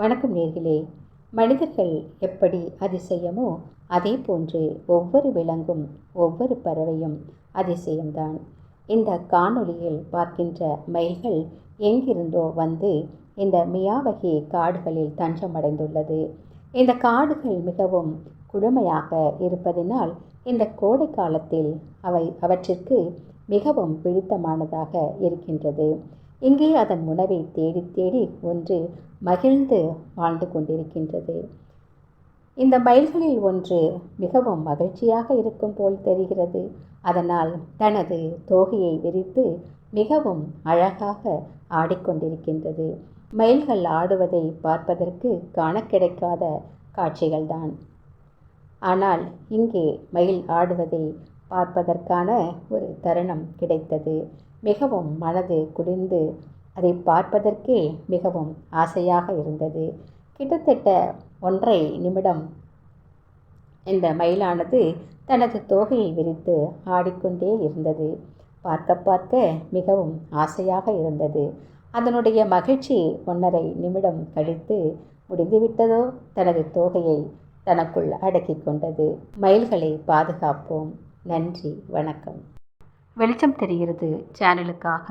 வணக்கம் நேர்களே. மனிதர்கள் எப்படி அதிசயமோ அதே போன்று ஒவ்வொரு விலங்கும் ஒவ்வொரு பறவையும் அதிசயம்தான். இந்த காணொளியில் பார்க்கின்ற மயில்கள் எங்கிருந்தோ வந்து இந்த மியாவகி காடுகளில் தஞ்சமடைந்துள்ளது. இந்த காடுகள் மிகவும் குழுமையாக இருப்பதினால் இந்த கோடை காலத்தில் அவை அவற்றிற்கு மிகவும் பிடித்தமானதாக இருக்கின்றது. இங்கே அதன் உணவை தேடி தேடி ஒன்று மகிழ்ந்து வாழ்ந்து கொண்டிருக்கின்றது. இந்த மயில்களில் ஒன்று மிகவும் மகிழ்ச்சியாக இருக்கும் போல் தெரிகிறது. அதனால் தனது தோகையை விரித்து மிகவும் அழகாக ஆடிக்கொண்டிருக்கின்றது. மயில்கள் ஆடுவதை பார்ப்பதற்கு காண கிடைக்காத காட்சிகள்தான். ஆனால் இங்கே மயில் ஆடுவதை பார்ப்பதற்கான ஒரு தருணம் கிடைத்தது. மிகவும் மனது குளிர்ந்து அதை பார்ப்பதற்கே மிகவும் ஆசையாக இருந்தது. கிட்டத்தட்ட ஒன்றை நிமிடம் இந்த மயிலானது தனது தோகையை விரித்து ஆடிக்கொண்டே இருந்தது. பார்க்க பார்க்க மிகவும் ஆசையாக இருந்தது. அதனுடைய மகிழ்ச்சி ஒன்றரை நிமிடம் கழித்து முடிந்துவிட்டதோ தனது தோகையை தனக்குள் அடக்கிக் கொண்டது. மயில்களை பாதுகாப்போம். நன்றி. வணக்கம். வெளிச்சம் தெரிகிறது சேனலுக்காக.